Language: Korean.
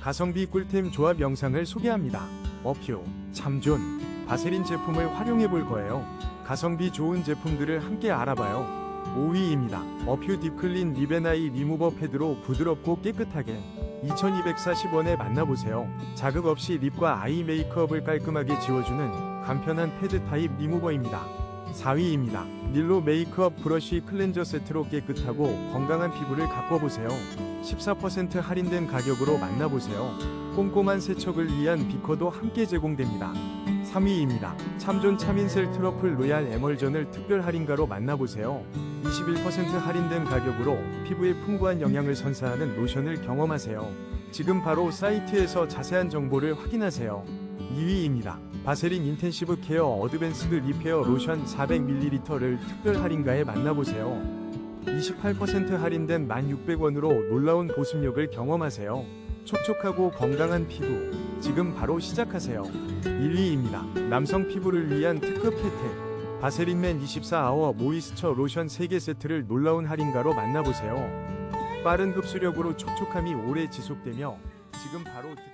가성비 꿀템 조합 영상을 소개합니다. 어퓨, 참존, 바세린 제품을 활용해 볼 거예요. 가성비 좋은 제품들을 함께 알아봐요. 5위입니다. 어퓨 딥클린 리베나이 리무버 패드로 부드럽고 깨끗하게 2240원에 만나보세요. 자극 없이 립과 아이 메이크업을 깔끔하게 지워주는 간편한 패드 타입 리무버입니다. 4위입니다. 닐로 메이크업 브러쉬 클렌저 세트로 깨끗하고 건강한 피부를 가꿔보세요. 14% 할인된 가격으로 만나보세요. 꼼꼼한 세척을 위한 비커도 함께 제공됩니다. 3위입니다. 참존 참인셀 트러플 로얄 에멀전을 특별 할인가로 만나보세요. 21% 할인된 가격으로 피부에 풍부한 영양을 선사하는 로션을 경험하세요. 지금 바로 사이트에서 자세한 정보를 확인하세요. 2위입니다. 바세린 인텐시브 케어 어드밴스드 리페어 로션 400ml를 특별 할인가에 만나보세요. 28% 할인된 1,600원으로 놀라운 보습력을 경험하세요. 촉촉하고 건강한 피부. 지금 바로 시작하세요. 1위입니다. 남성 피부를 위한 특급 혜택. 바세린맨 24아워 모이스처 로션 3개 세트를 놀라운 할인가로 만나보세요. 빠른 흡수력으로 촉촉함이 오래 지속되며 지금 바로 득